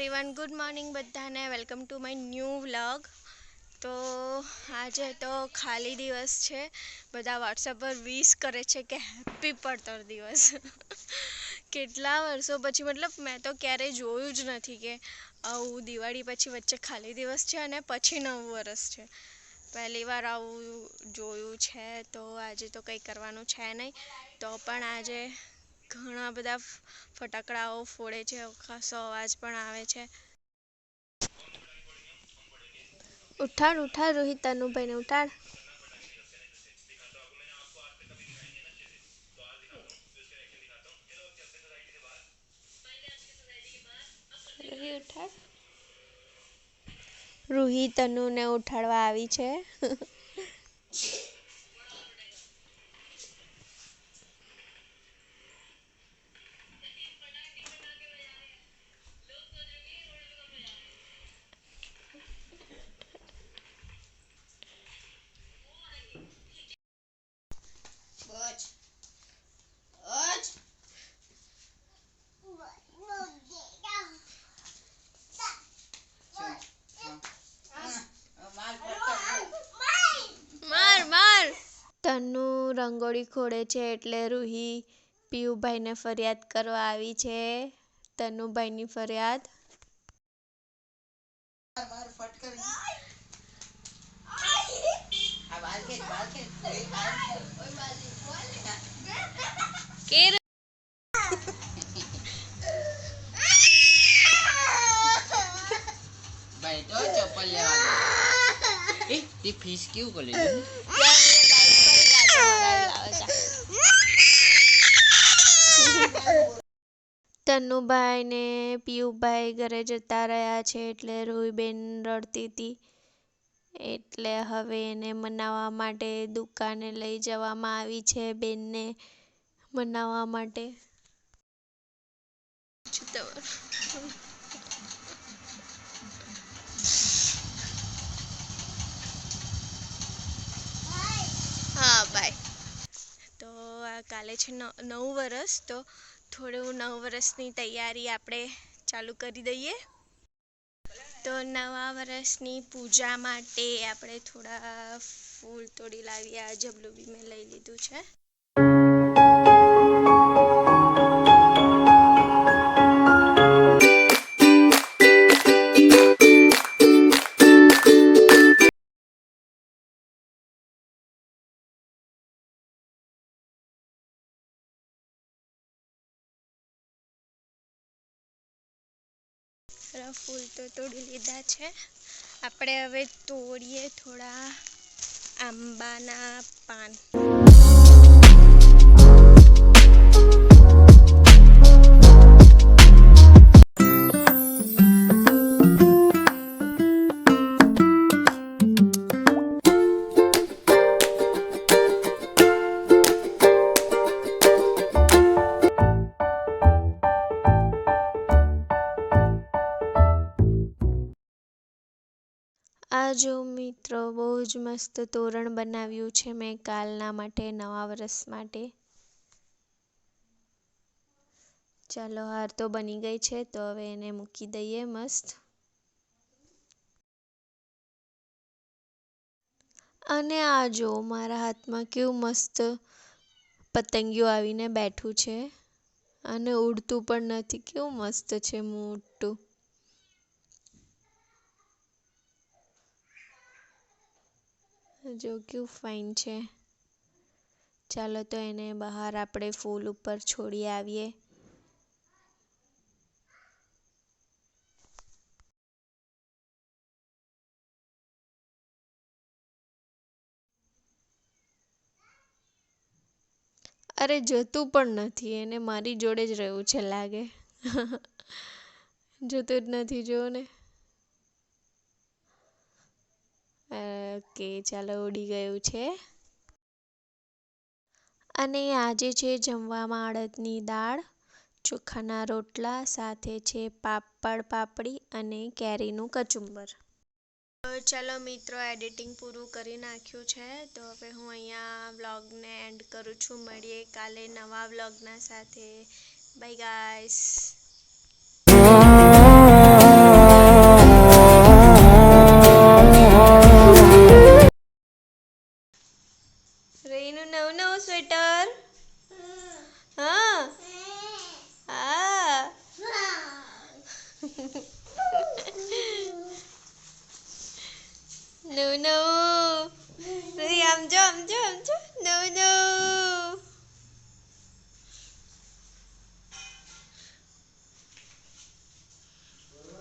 Everyone good morning બધાને. Welcome to my new vlog તો આજે તો ખાલી દિવસ છે. બધા વોટ્સએપ પર વિશ કરે છે કે હેપી પડતર દિવસ. કેટલા વર્ષો પછી, મતલબ મેં તો ક્યારેય જોયું જ નથી કે આવું દિવાળી પછી વચ્ચે ખાલી દિવસ છે અને પછી નવું વર્ષ છે. પહેલી વાર આવું જોયું છે તો આજે તો કંઈ કરવાનું છે નહીં. તો પણ આજે ઘણા બધા ફટાકડાઓ ફોડે છે ખાસો અવાજ પણ આવે છે. ઉઠાડ ઉઠાડ રોહિત તનુભાઈને ઉઠાડ. રૂહી તનુને ઉઠાડવા આવી છે બચ બચ માલ માર માર તનુ રંગોળી ખોડે છે એટલે રૂહી પિયુભાઈને ફરિયાદ કરવા આવી છે. તનુભાઈની ફરિયાદ? કે ભાઈ તો ચપ્પલ લેવા એ તે ફીસ કેવું કરી? લીધું તનુભાઈ ને પિયુભાઈ ઘરે જતા રહ્યા છે એટલે રૂહીબેન રડતી હતી. એટલે હવે એને મનાવવા માટે દુકાને લઈ જવામાં આવી છે બેનને મનાવવા માટે છું તમારું. હા બાય તો કાલે છે નવું વરસ, તો થોડું નવ વર્ષની તૈયારી આપણે ચાલુ કરી દઈએ. તો નવા વરસની પૂજા માટે આપણે થોડા ફૂલ તોડી લાવીએ આ જબલું મેં લઈ લીધું છે. ફૂલ તો તોડી લીધા છે. આપણે હવે તોડીએ થોડા આંબાના પાન. જો મિત્રો, બહુ જ મસ્ત તોરણ બનાવ્યું છે મેં કાલના માટે, નવા વર્ષ માટે. ચાલો, હાર તો બની ગઈ છે, તો હવે એને મૂકી દઈએ મસ્ત. અને આ જો, મારા હાથમાં કેવું મસ્ત પતંગિયું આવીને બેઠું છે. અને ઉડતું પણ નથી, કેવું મસ્ત છે, મોટું. જો કેવું ફાઇન છે. ચાલો તો એને બહાર આપણે ફૂલ ઉપર છોડી આવીએ. અરે જતું પણ નથી, એને મારી જોડે જ રહેવું છે લાગે. જતું જ નથી, જુઓ ને. ઓકે ચાલો ઉડી ગયું છે. અને આજે છે જમવામાં અડદની દાળ, ચોખાના રોટલા, સાથે છે પાપડ, પાપડી અને કેરીનું કચુંબર. ચાલો મિત્રો, એડિટિંગ પૂરું કરી નાખ્યું છે. તો હવે હું અહીંયા વ્લોગને એન્ડ કરું છું. મળીએ કાલે નવા વ્લોગના સાથે. Bye guys. там, где